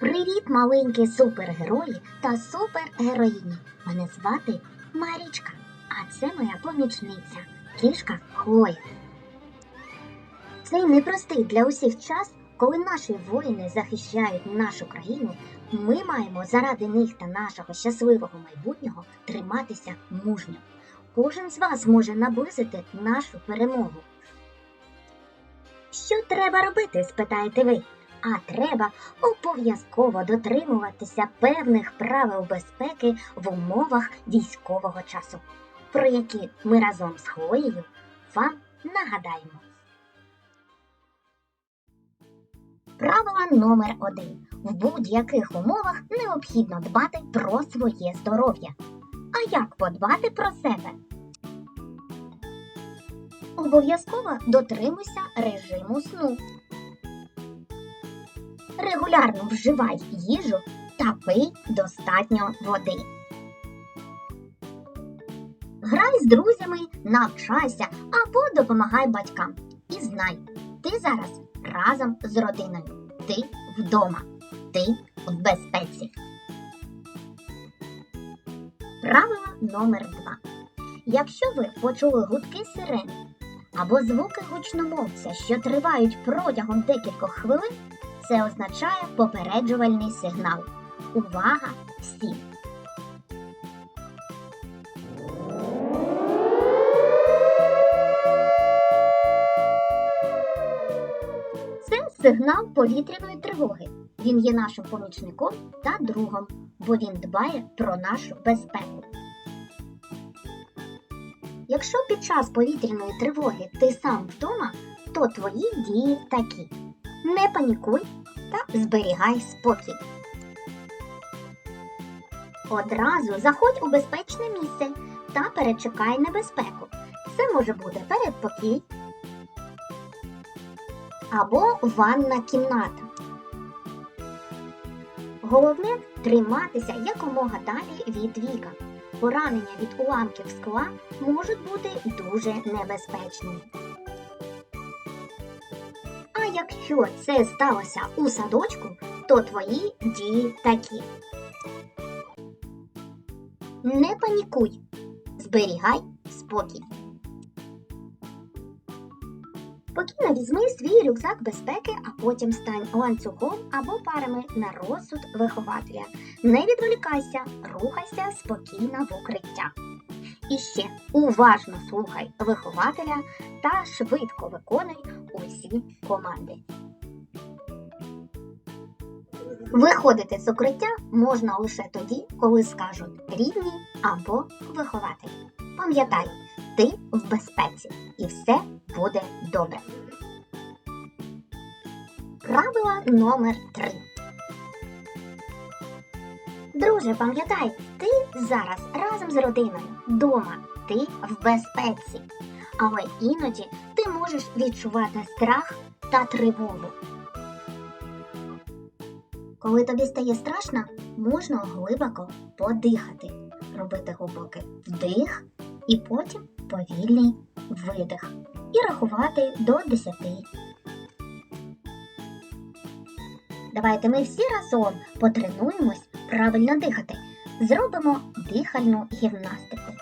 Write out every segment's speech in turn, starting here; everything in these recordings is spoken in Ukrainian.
Привіт, маленькі супергерої та супергероїні. Мене звати Марічка, а це моя помічниця, кішка Хлоя. Цей непростий для усіх час, коли наші воїни захищають нашу країну, ми маємо заради них та нашого щасливого майбутнього триматися мужньо. Кожен з вас може наблизити нашу перемогу. Що треба робити, спитаєте ви? А треба обов'язково дотримуватися певних правил безпеки в умовах військового часу, про які ми разом з Хлоєю вам нагадаємо. Правила номер один. В будь-яких умовах необхідно дбати про своє здоров'я. А як подбати про себе? Обов'язково дотримуйся режиму сну. Регулярно вживай їжу та пий достатньо води. Грай з друзями, навчайся або допомагай батькам. І знай, ти зараз разом з родиною. Ти вдома. Ти в безпеці. Правило номер 2 Якщо ви почули гудки сирени або звуки гучномовця, що тривають протягом декількох хвилин, це означає попереджувальний сигнал. Увага всім! Це сигнал повітряної тривоги. Він є нашим помічником та другом, бо він дбає про нашу безпеку. Якщо під час повітряної тривоги ти сам вдома, то твої дії такі: не панікуй та зберігай спокій. Одразу заходь у безпечне місце та перечекай небезпеку. Це може бути передпокій або ванна кімната. Головне триматися якомога далі від віка. Поранення від уламків скла можуть бути дуже небезпечними. Якщо це сталося у садочку, то твої дії такі. Не панікуй, зберігай спокій. Спокійно візьми свій рюкзак безпеки, а потім стань ланцюгом або парами на розсуд вихователя. Не відволікайся, рухайся спокійно в укриття. І ще уважно слухай вихователя та швидко виконуй усі команди. Виходити з укриття можна лише тоді, коли скажуть рідні або вихователь. Пам'ятай, ти в безпеці і все буде добре. Правило номер 3 Друже, пам'ятай, ти зараз разом з родиною дома, ти в безпеці. Але іноді ти можеш відчувати страх та тривогу. Коли тобі стає страшно, можна глибоко подихати, робити глибокий вдих і потім повільний видих. І рахувати до 10. Давайте ми всі разом потренуємось правильно дихати. Зробимо дихальну гімнастику.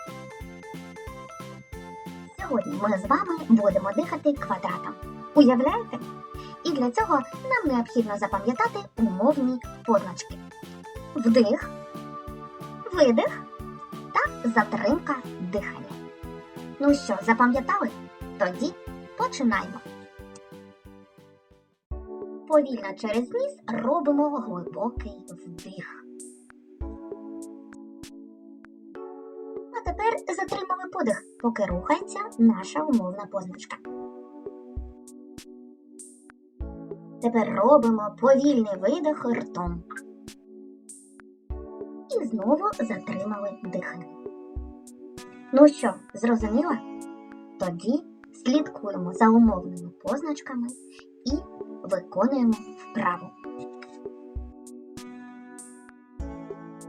Сьогодні ми з вами будемо дихати квадратом. Уявляєте? І для цього нам необхідно запам'ятати умовні позначки. Вдих, видих та затримка дихання. Ну що, запам'ятали? Тоді починаємо. Повільно через ніс робимо глибокий вдих. Тепер затримали подих, поки рухається наша умовна позначка. Тепер робимо повільний видих ртом. І знову затримали дихання. Ну що, зрозуміло? Тоді слідкуємо за умовними позначками і виконуємо вправу.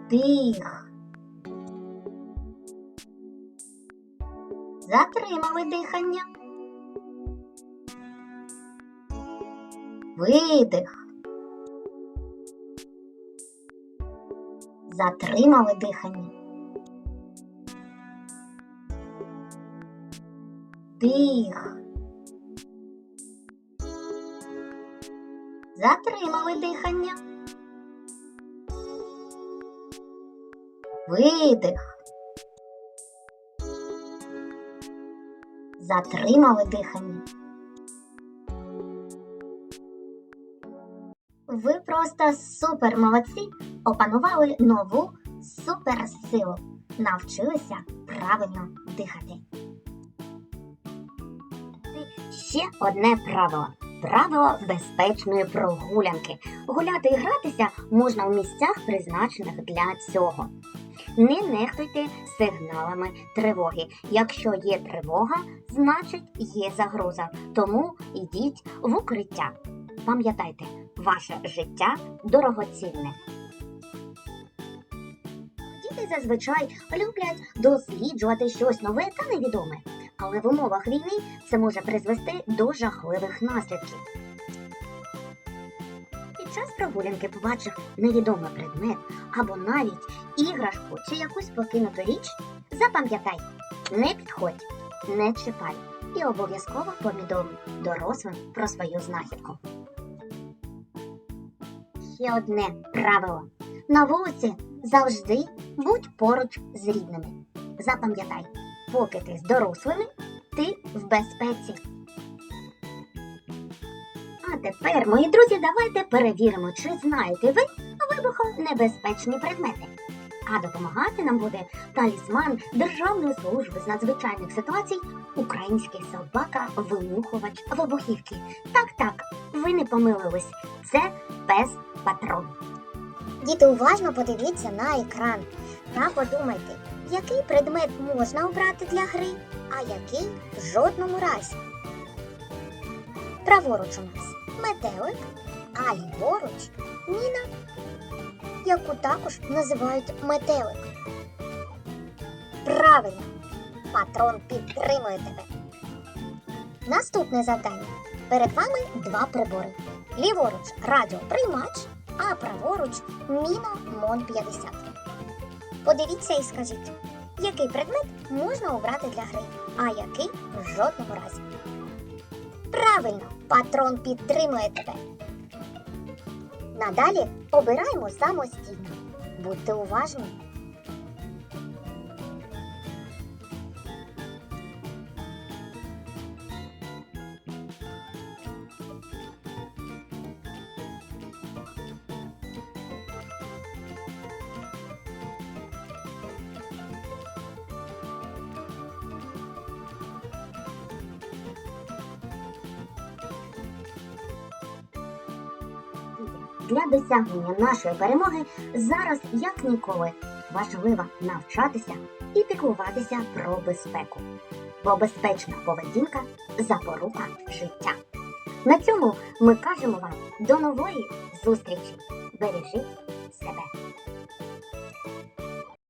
Дих. Затримали дихання. Видих. Затримали дихання. Дих. Затримали дихання. Видих. Затримали дихання. Ви просто супер молодці! Опанували нову суперсилу. Навчилися правильно дихати. Ще одне правило. Правило безпечної прогулянки. Гуляти і гратися можна у місцях, призначених для цього. Не нехтуйте сигналами тривоги. Якщо є тривога, значить є загроза. Тому йдіть в укриття. Пам'ятайте, ваше життя дорогоцінне. Діти зазвичай люблять досліджувати щось нове та невідоме, але в умовах війни це може призвести до жахливих наслідків. Під час прогулянки побачив невідомий предмет або навіть іграшку чи якусь покинуту річ, запам'ятай, не підходь, не чіпай і обов'язково повідомь дорослим про свою знахідку. Ще одне правило. На вулиці завжди будь поруч з рідними. Запам'ятай, поки ти з дорослими, ти в безпеці. А тепер, мої друзі, давайте перевіримо, чи знаєте ви вибухонебезпечні предмети. А допомагати нам буде талісман Державної служби з надзвичайних ситуацій Український собака винюхувач вибухівки. Так, так, ви не помилились. Це пес патрон. Діти, уважно подивіться на екран та подумайте, який предмет можна обрати для гри, а який в жодному разі. Праворуч у нас метелик, а ліворуч міна, яку також називають метелик. Правильно, патрон підтримує тебе. Наступне завдання. Перед вами два прибори. Ліворуч радіоприймач, а праворуч Міно Мон 50. Подивіться і скажіть, який предмет можна обрати для гри, а який в жодному разі. Правильно, патрон підтримує тебе. Надалі обираємо самостійно. Будьте уважні. Для досягнення нашої перемоги зараз, як ніколи, важливо навчатися і піклуватися про безпеку. Бо безпечна поведінка запорука життя. На цьому ми кажемо вам до нової зустрічі. Бережіть себе.